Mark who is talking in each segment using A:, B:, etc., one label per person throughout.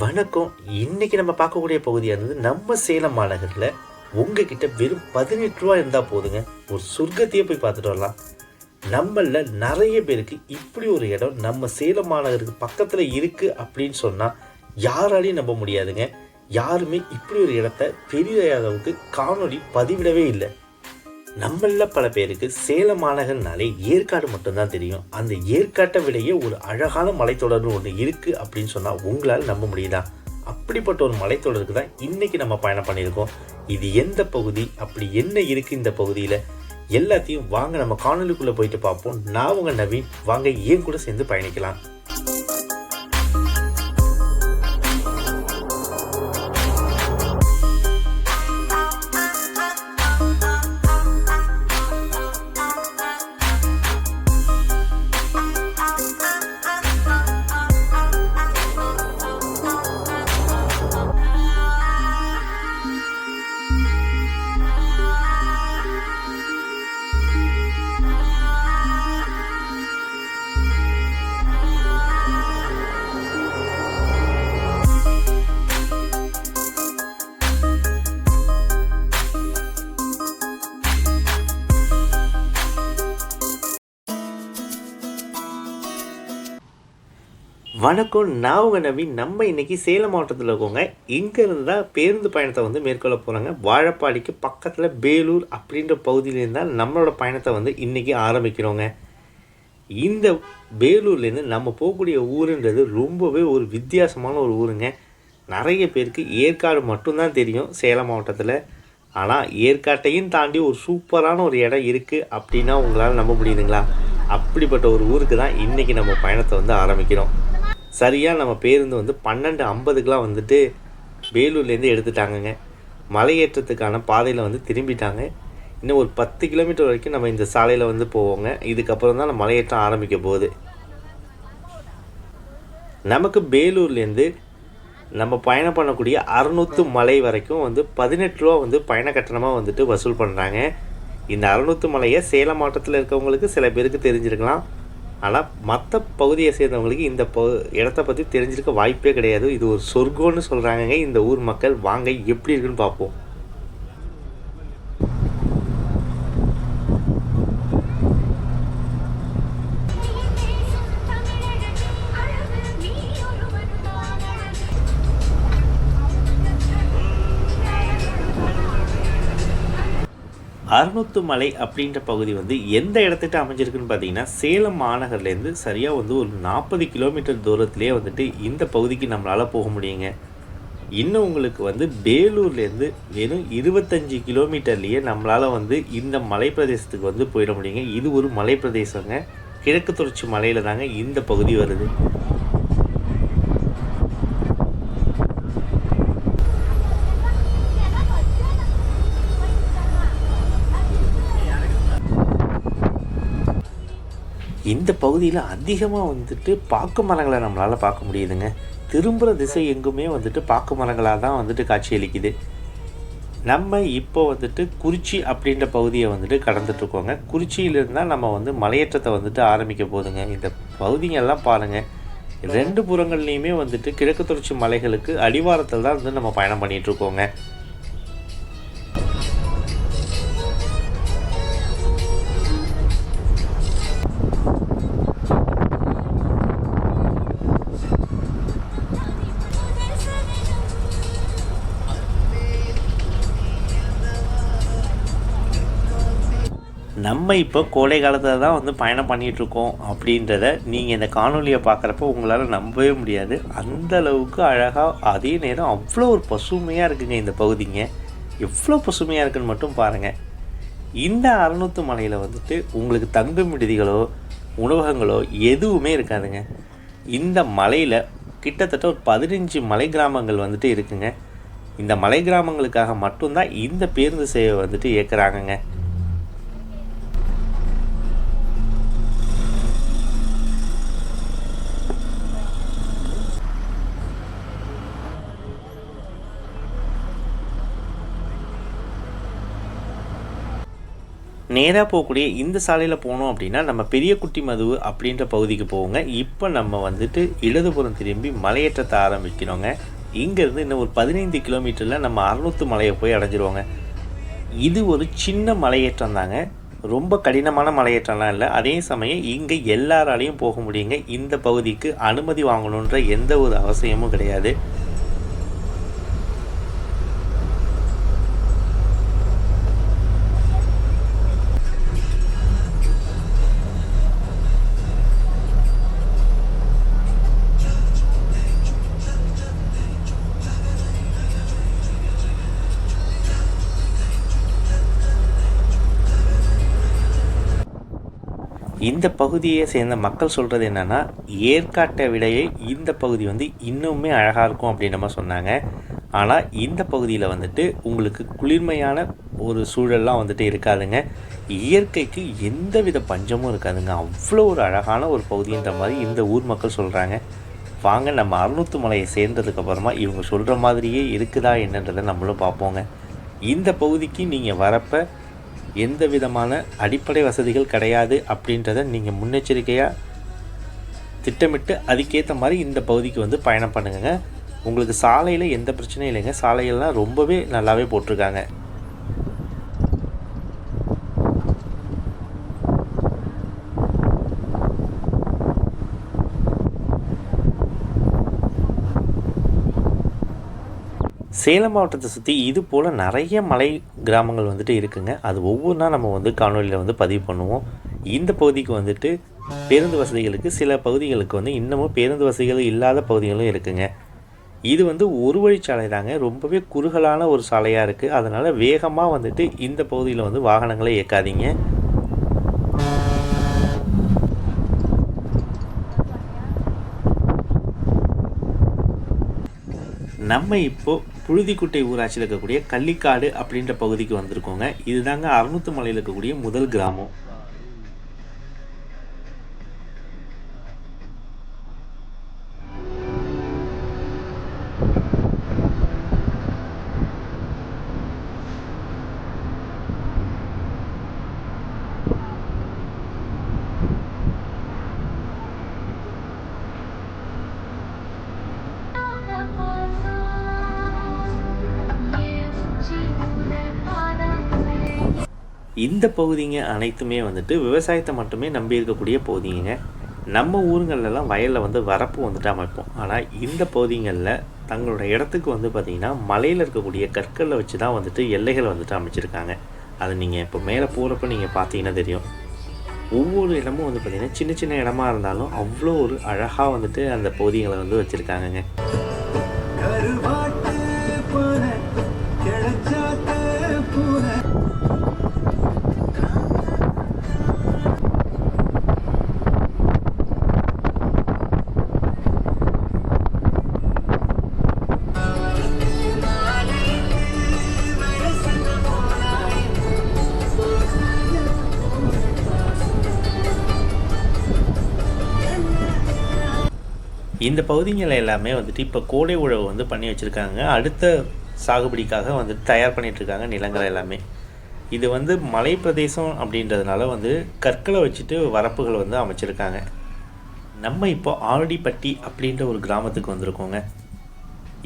A: வணக்கம். இன்னைக்கு நம்ம பார்க்கக்கூடிய பகுதியானது நம்ம சேலம் மாநகரில் உங்ககிட்ட வெறும் பதினெட்டு ரூபா இருந்தால் போதுங்க. ஒரு சொர்க்கத்தையே போய் பார்த்துட்டு வரலாம். நம்மள நிறைய பேருக்கு இப்படி ஒரு இடம் நம்ம சேலம் மாநகருக்கு பக்கத்தில் இருக்குது அப்படின்னு சொன்னால் யாராலையும் நம்ப முடியாதுங்க. யாருமே இப்படி ஒரு இடத்த பெரிய அளவுக்கு காணொளி பதிவிடவே இல்லை. நம்மள பல பேருக்கு சேலம் மாநகர்னாலே ஏற்காடு மட்டும்தான் தெரியும். அந்த ஏற்காட்டை விடையே ஒரு அழகான மலைத்தொடர்னு ஒன்று இருக்குது அப்படின்னு சொன்னால் உங்களால் நம்ப முடியுதா? அப்படிப்பட்ட ஒரு மலைத்தொடருக்கு தான் இன்னைக்கு நம்ம பயணம் பண்ணியிருக்கோம். இது எந்த பகுதி? அப்படி என்ன இருக்குது இந்த பகுதியில்? எல்லாத்தையும் வாங்க நம்ம காணொலிக்குள்ளே போயிட்டு பார்ப்போம். நான் உங்கள் நவீன். வாங்க ஏன் கூட சேர்ந்து பயணிக்கலாம். வணக்கம் நான் உங்கள் நவீன். நம்ம இன்றைக்கி சேலம் மாவட்டத்தில் இருக்கோங்க இங்கேருந்து தான் பேருந்து பயணத்தை வந்து மேற்கொள்ள போகிறாங்க வாழப்பாடிக்கு பக்கத்தில் பேலூர் அப்படின்ற பகுதியிலேருந்து தான் நம்மளோட பயணத்தை வந்து இன்றைக்கி ஆரம்பிக்கிறோங்க. இந்த பேலூர்லேருந்து நம்ம போகக்கூடிய ஊருன்றது ரொம்பவே ஒரு வித்தியாசமான ஒரு ஊருங்க. நிறைய பேருக்கு ஏற்காடு மட்டும்தான் தெரியும் சேலம் மாவட்டத்தில். ஆனால் ஏற்காட்டையும் தாண்டி ஒரு சூப்பரான ஒரு இடம் இருக்குது அப்படின்னா உங்களால் நம்ப முடியுதுங்களா? அப்படிப்பட்ட ஒரு ஊருக்கு தான் இன்றைக்கி நம்ம பயணத்தை வந்து ஆரம்பிக்கிறோம். சரியாக நம்ம பேருந்து வந்து பன்னெண்டு ஐம்பதுக்கெலாம் வந்துட்டு வேலூர்லேருந்து எடுத்துட்டாங்கங்க. மலையேற்றத்துக்கான பாதையில் வந்து திரும்பிட்டாங்க. இன்னும் ஒரு பத்து கிலோமீட்டர் வரைக்கும் நம்ம இந்த சாலையில் வந்து போவோங்க. இதுக்கப்புறம் தான் நம்ம மலையேற்றம் ஆரம்பிக்க போகுது. நமக்கு பேலூர்லேருந்து நம்ம பயணம் பண்ணக்கூடிய அறுநூத்து மலை வரைக்கும் வந்து பதினெட்டு ரூபா வந்து பயண கட்டணமாக வந்துட்டு வசூல் பண்ணுறாங்க இந்த அறுநூத்து மலையை சேலம் மாவட்டத்தில் இருக்கவங்களுக்கு சில பேருக்கு தெரிஞ்சிருக்கலாம். ஆனால் மற்ற பகுதியை சேர்ந்தவங்களுக்கு இந்த ப இடத்த பற்றி தெரிஞ்சிருக்க வாய்ப்பே கிடையாது. இது ஒரு சொர்க்கம்னு சொல்கிறாங்கங்க இந்த ஊர் மக்கள் வாங்க எப்படி இருக்குன்னு பார்ப்போம். அறுநூத்து மலை அப்படின்ற பகுதி வந்து எந்த இடத்துட்டு அமைஞ்சிருக்குன்னு பார்த்தீங்கன்னா சேலம் மாநகர்லேருந்து சரியாக வந்து ஒரு நாற்பது கிலோமீட்டர் தூரத்துலேயே வந்துட்டு இந்த பகுதிக்கு நம்மளால் போக முடியுங்க. இன்னும் உங்களுக்கு வந்து வேலூர்லேருந்து வெறும் இருபத்தஞ்சி கிலோமீட்டர்லேயே நம்மளால் வந்து இந்த மலைப்பிரதேசத்துக்கு வந்து போயிட முடியுங்க. இது ஒரு மலைப்பிரதேசங்க. கிழக்கு தொடர்ச்சி மலையில் தாங்க இந்த பகுதி வருது. இந்த பகுதியில் அதிகமாக வந்துட்டு பாக்கு மரங்களை நம்மளால் பார்க்க முடியுதுங்க. திரும்புகிற திசை எங்குமே வந்துட்டு பாக்கு மரங்களாக தான் வந்துட்டு காட்சியளிக்குது. நம்ம இப்போ வந்துட்டு குறிச்சி அப்படின்ற பகுதியை வந்துட்டு கடந்துட்டுருக்கோங்க. குறிச்சியிலிருந்து தான் நம்ம வந்து மலையேற்றத்தை வந்துட்டு ஆரம்பிக்க போகுதுங்க இந்த பகுதிங்கெல்லாம் பாருங்கள் ரெண்டு புறங்கள்லேயுமே வந்துட்டு கிழக்கு தொடர்ச்சி மலைகளுக்கு அடிவாரத்தில் தான் வந்து நம்ம பயணம் பண்ணிகிட்ருக்கோங்க நம்ம இப்போ கோடை காலத்தில் தான் வந்து பயணம் பண்ணிகிட்டு இருக்கோம் அப்படின்றத நீங்கள் இந்த காணொலியை பார்க்குறப்ப உங்களால் நம்பவே முடியாது. அந்த அளவுக்கு அழகாக அதே நேரம் அவ்வளோ ஒரு பசுமையாக இருக்குங்க இந்த பகுதிங்க. எவ்வளோ பசுமையாக இருக்குன்னு மட்டும் பாருங்கள் இந்த அறநூற்று மலையில் வந்துட்டு உங்களுக்கு தங்கும் விடுதிகளோ உணவகங்களோ எதுவுமே இருக்காதுங்க. இந்த மலையில் கிட்டத்தட்ட ஒரு பதினஞ்சு மலை கிராமங்கள் வந்துட்டு இருக்குங்க. இந்த மலை கிராமங்களுக்காக மட்டும்தான் இந்த பேருந்து சேவை வந்துட்டு இயக்குறாங்கங்க. நேராக போகக்கூடிய இந்த சாலையில் போனோம் அப்படின்னா நம்ம பெரிய குட்டி மதுவு அப்படின்ற பகுதிக்கு போவோங்க. இப்போ நம்ம வந்துட்டு இடதுபுறம் திரும்பி மலையேற்றத்தை ஆரம்பிக்கிறோங்க. இங்கேருந்து இன்னும் ஒரு பதினைந்து கிலோமீட்டரில் நம்ம அறுநூத்து மலையை போய் அடைஞ்சிருவோங்க. இது ஒரு சின்ன மலையேற்றம் தாங்க. ரொம்ப கடினமான மலையேற்றம்லாம் இல்லை. அதே சமயம் இங்கே எல்லாராலையும் போக முடியுங்க. இந்த பகுதிக்கு அனுமதி வாங்கணுன்ற எந்த ஒரு அவசியமும் கிடையாது. இந்த பகுதியை சேர்ந்த மக்கள் சொல்கிறது என்னென்னா ஏற்காட்டை விடையே இந்த பகுதி வந்து இன்னுமே அழகாக இருக்கும் அப்படின்னு நம்ம சொன்னாங்க. ஆனால் இந்த பகுதியில் வந்துட்டு உங்களுக்கு குளிர்மையான ஒரு சூழல்லாம் வந்துட்டு இருக்காதுங்க. இயற்கைக்கு எந்தவித பஞ்சமும் இருக்காதுங்க. அவ்வளோ ஒரு அழகான ஒரு பகுதின்ற மாதிரி இந்த ஊர் மக்கள் சொல்கிறாங்க வாங்க நம்ம அறுநூத்து மலையை சேர்ந்ததுக்கப்புறமா இவங்க சொல்கிற மாதிரியே இருக்குதா என்னன்றதை நம்மளும் பார்ப்போங்க. இந்த பகுதிக்கு நீங்கள் வரப்போ எந்த விதமான அடிப்படை வசதிகள் கிடையாது அப்படின்றத நீங்கள் முன்னெச்சரிக்கையாக திட்டமிட்டு அதுக்கேற்ற மாதிரி இந்த பகுதிக்கு வந்து பயணம் பண்ணுங்க உங்களுக்கு சாலையில் எந்த பிரச்சனையும் இல்லைங்க. சாலைகள்லாம் ரொம்பவே நல்லாவே போட்டிருக்காங்க. சேலம் மாவட்டத்தை சுற்றி இது போல் நிறைய மலை கிராமங்கள் வந்துட்டு இருக்குங்க. அது ஒவ்வொன்றா நம்ம வந்து காணொலியில் வந்து பதிவு பண்ணுவோம். இந்த பகுதிக்கு வந்துட்டு பேருந்து வசதிகளுக்கு சில பகுதிகளுக்கு வந்து இன்னமும் பேருந்து வசதிகள் இல்லாத பகுதிகளும் இருக்குங்க. இது வந்து ஒரு வழிச்சாலை தாங்க. ரொம்பவே குறுகலான ஒரு சாலையாக இருக்குது அதனால் வேகமாக வந்துட்டு இந்த பகுதியில் வந்து வாகனங்களை இயக்காதீங்க. நம்ம இப்போது புழுதிக்குட்டை ஊராட்சியில் இருக்கக்கூடிய கள்ளிக்காடு அப்படின்ற பகுதிக்கு வந்திருக்கோங்க. இதுதாங்க அறுநூத்து மலையில் இருக்கக்கூடிய முதல் கிராமம். இந்த பகுதிங்க அனைத்துமே வந்துட்டு விவசாயத்தை மட்டுமே நம்பி இருக்கக்கூடிய பகுதிங்க. நம்ம ஊருங்கள்லாம் வயலில் வந்து வரப்பு வந்துட்டு அமைப்போம். ஆனால் இந்த பகுதிகளில் தங்களோட இடத்துக்கு வந்து பார்த்திங்கன்னா மலையில் இருக்கக்கூடிய கற்களில் வச்சு தான் வந்துட்டு எல்லைகள் வந்துட்டு அமைச்சிருக்காங்க. அதை நீங்கள் இப்போ மேலே போகிறப்ப நீங்கள் பார்த்தீங்கன்னா தெரியும். ஒவ்வொரு இடமும் வந்து பார்த்திங்கன்னா சின்ன சின்ன இடமா இருந்தாலும் அவ்வளோ ஒரு அழகாக வந்துட்டு அந்த பகுதிகளை வந்து வச்சுருக்காங்கங்க. இந்த பகுதிகள் எல்லாமே வந்துட்டு இப்போ கோடை உழவு வந்து பண்ணி வச்சுருக்காங்க. அடுத்த சாகுபடிக்காக வந்துட்டு தயார் பண்ணிகிட்ருக்காங்க நிலங்கள் எல்லாமே. இது வந்து மலை பிரதேசம் அப்படின்றதுனால வந்து கற்களை வச்சுட்டு வரப்புகள் வந்து அமைச்சிருக்காங்க. நம்ம இப்போ ஆவடிப்பட்டி அப்படின்ற ஒரு கிராமத்துக்கு வந்திருக்கோங்க.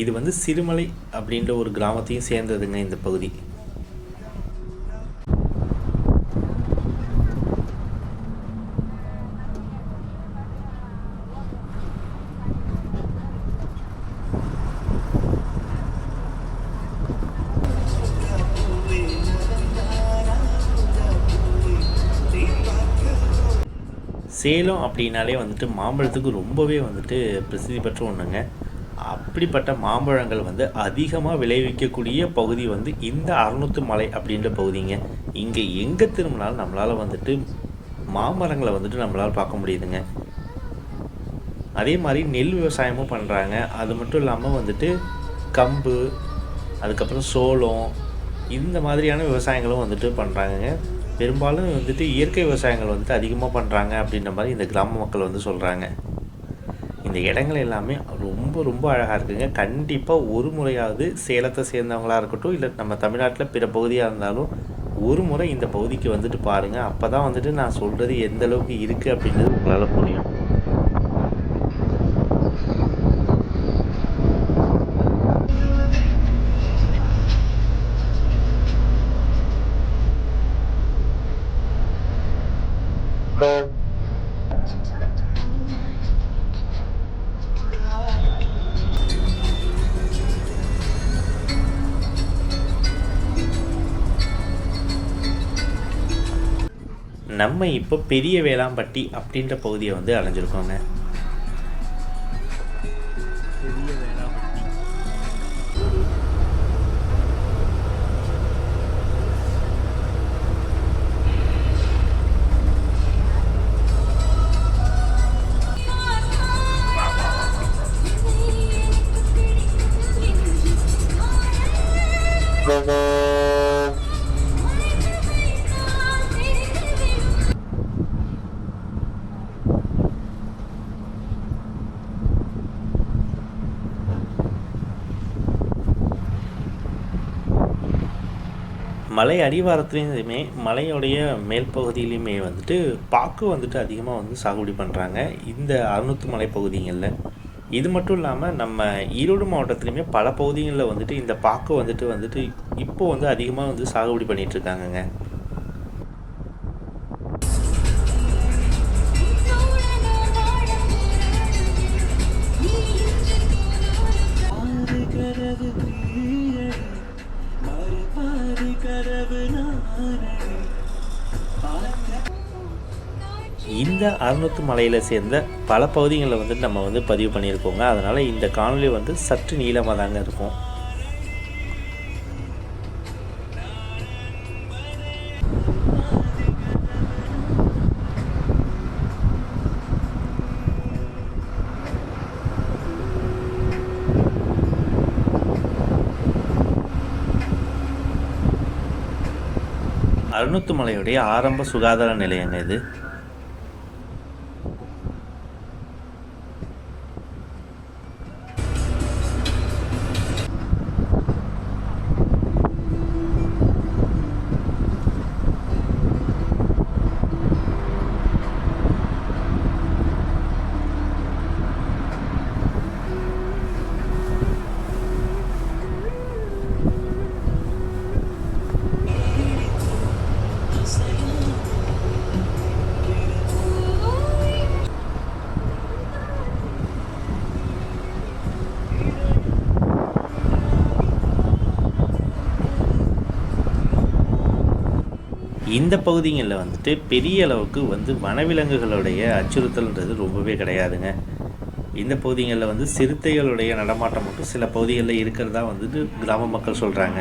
A: இது வந்து சிறுமலை அப்படின்ற ஒரு கிராமத்தையும் சேர்ந்ததுங்க இந்த பகுதி. சேலம் அப்படின்னாலே வந்துட்டு மாம்பழத்துக்கு ரொம்பவே வந்துட்டு பிரசித்தி பெற்ற ஒன்றுங்க அப்படிப்பட்ட மாம்பழங்கள் வந்து அதிகமாக விளைவிக்கக்கூடிய பகுதி வந்து இந்த அறுநூத்து மலை அப்படின்ற பகுதிங்க. இங்கே எங்கே திரும்பினாலும் நம்மளால் வந்துட்டு மாமரங்களை வந்துட்டு நம்மளால் பார்க்க முடியுதுங்க. அதே மாதிரி நெல் விவசாயமும் பண்ணுறாங்க அது மட்டும் இல்லாமல் வந்துட்டு கம்பு அதுக்கப்புறம் சோளம் இந்த மாதிரியான விவசாயங்களும் வந்துட்டு பண்ணுறாங்கங்க பெரும்பாலும் வந்துட்டு இயற்கை விவசாயங்கள் வந்துட்டு அதிகமாக பண்ணுறாங்க அப்படின்ற மாதிரி இந்த கிராம மக்கள் வந்து சொல்கிறாங்க. இந்த இடங்கள் எல்லாமே ரொம்ப ரொம்ப அழகாக இருக்குங்க. கண்டிப்பாக ஒரு முறையாவது சேலத்தை சேர்ந்தவங்களாக இருக்கட்டும் இல்லை நம்ம தமிழ்நாட்டில் பிற பகுதியாக இருந்தாலும் ஒரு முறை இந்த பகுதிக்கு வந்துட்டு பாருங்கள் அப்போ தான் வந்துட்டு நான் சொல்கிறது எந்த அளவுக்கு இருக்குது அப்படின்றது உங்களால் புரியும். நம்ம இப்போ பெரிய வேளாம்பட்டி அப்படின்ற பகுதியை வந்து அடைஞ்சிருக்கோங்க. மலை அடிவாரத்துலேயுமே மலையோடைய மேல் பகுதியிலையுமே வந்துட்டு பாக்கு வந்துட்டு அதிகமாக வந்து சாகுபடி பண்ணுறாங்க இந்த அறுநூத்து மலை பகுதிகளில் இது மட்டும் இல்லாமல் நம்ம ஈரோடு மாவட்டத்துலேயுமே பல பகுதிகளில் வந்துட்டு இந்த பாக்கு வந்துட்டு வந்துட்டு இப்போ வந்து அதிகமாக வந்து சாகுபடி
B: பண்ணிகிட்ருக்காங்கங்க
A: இந்த அறுநூத்து மலையில் சேர்ந்த பல பகுதிகளில் வந்து நம்ம வந்து பதிவு பண்ணியிருக்கோங்க. அதனால் இந்த காணொளி வந்து சற்று நீளமாக தாங்க இருக்கும். அறுநூத்து மலையுடைய ஆரம்ப சுகாதார நிலையங்க இது. இந்த பகுதிகளில் வந்துட்டு பெரிய அளவுக்கு வந்து வனவிலங்குகளுடைய அச்சுறுத்தல்ன்றது ரொம்பவே கிடையாதுங்க. இந்த பகுதிகளில் வந்து சிறுத்தைகளுடைய நடமாட்டம் மட்டும் சில பகுதிகளில் இருக்கிறதா வந்துட்டு கிராம மக்கள் சொல்கிறாங்க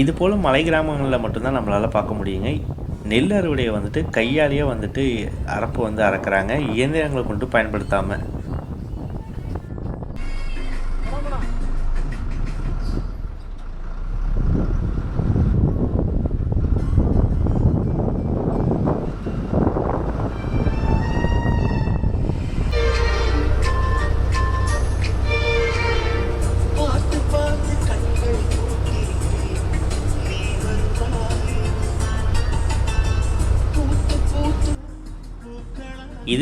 A: இது போல் மலை கிராமங்களில் மட்டும்தான் நம்மளால் பார்க்க முடியுங்க. நெல் அறுவடையை வந்துட்டு கையாலேயே வந்துட்டு அரப்பு வந்து அறக்குறாங்க. இயந்திரங்களை கொண்டு பயன்படுத்தாமல்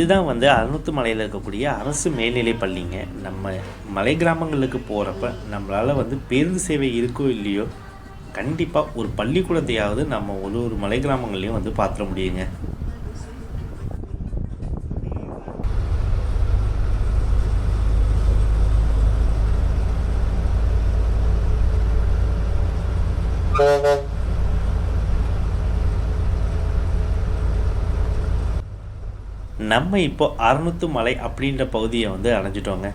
A: இதுதான் வந்து அறுநூத்து மலையில் இருக்கக்கூடிய அரசு மேல்நிலை பள்ளிங்க. நம்ம மலை கிராமங்களுக்கு போகிறப்ப நம்மளால் வந்து பேருந்து சேவை இருக்கோ இல்லையோ கண்டிப்பாக ஒரு பள்ளிக்கூடத்தையாவது நம்ம ஒரு ஒரு மலை கிராமங்கள்லையும் வந்து பார்த்துட முடியுங்க. நம்ம இப்போ அறுநூத்து மலை அப்படின்ற பகுதியை வந்து அடைஞ்சிட்டோங்க.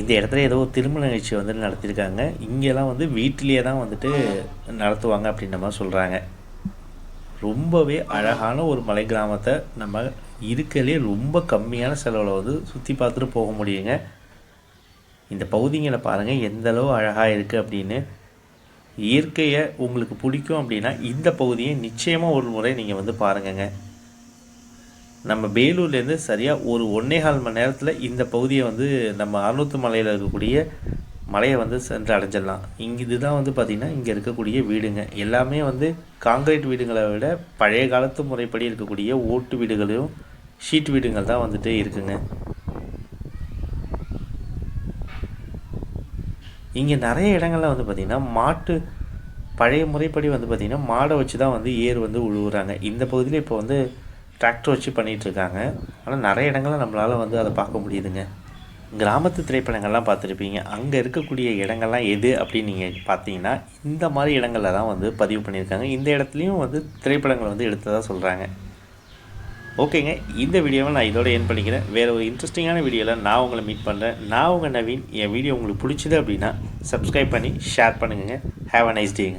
A: இந்த இடத்துல ஏதோ ஒரு திருமண நிகழ்ச்சி வந்து நடத்தியிருக்காங்க இங்கெல்லாம் வந்து வீட்டிலேயே தான் வந்துட்டு நடத்துவாங்க அப்படின்ற மாதிரி சொல்கிறாங்க ரொம்பவே அழகான ஒரு மலை கிராமத்தை நம்ம இருக்கலே ரொம்ப கம்மியான செலவில் வந்து சுற்றி பார்த்துட்டு போக முடியுங்க. இந்த பகுதிங்களை பாருங்கள் எந்த அளவு அழகாக இருக்குது அப்படின்னு. இயற்கையை உங்களுக்கு பிடிக்கும் அப்படின்னா இந்த பகுதியை நிச்சயமாக ஒரு முறை நீங்கள் வந்து பாருங்கங்க. நம்ம வேலூர்லேருந்து சரியாக ஒரு ஒன்னேகால் மணி நேரத்தில் இந்த பகுதியை வந்து நம்ம அறுநூத்து மலையில் இருக்கக்கூடிய மலையை வந்து சென்று அடைஞ்சிடலாம். இங்கே இதுதான் வந்து பார்த்திங்கன்னா இங்கே இருக்கக்கூடிய வீடுங்க. எல்லாமே வந்து காங்கிரீட் வீடுங்களை விட பழைய காலத்து முறைப்படி இருக்கக்கூடிய ஓட்டு வீடுகளையும் ஷீட் வீடுகள் தான் வந்துட்டு இருக்குங்க. இங்கே நிறைய இடங்களில் வந்து பார்த்திங்கன்னா மாட்டு பழைய முறைப்படி வந்து பார்த்திங்கன்னா மாடை வச்சு தான் வந்து ஏர் வந்து உழுவுறாங்க. இந்த பகுதியில் இப்போ வந்து டிராக்டர் வச்சு பண்ணிகிட்ருக்காங்க ஆனால் நிறைய இடங்களில் நம்மளால் வந்து அதை பார்க்க முடியுதுங்க. கிராமத்து திரைப்படங்கள்லாம் பார்த்துருப்பீங்க. அங்கே இருக்கக்கூடிய இடங்கள்லாம் எது அப்படின்னு நீங்கள் பார்த்தீங்கன்னா இந்த மாதிரி இடங்களில் தான் வந்து பதிவு பண்ணியிருக்காங்க. இந்த இடத்துலையும் வந்து திரைப்படங்கள் வந்து எடுத்ததாக சொல்கிறாங்க ஓகேங்க இந்த வீடியோவை நான் இதோட என் பண்ணிக்கிறேன். வேறு ஒரு இன்ட்ரெஸ்டிங்கான வீடியோவில் நான் உங்களை மீட் பண்ணுறேன் நான் உங்கள் நவீன் என் வீடியோ உங்களுக்கு பிடிச்சது அப்படின்னா சப்ஸ்கிரைப் பண்ணி ஷேர் பண்ணுங்கள் ஹேவ் அ நைஸ் டேங்க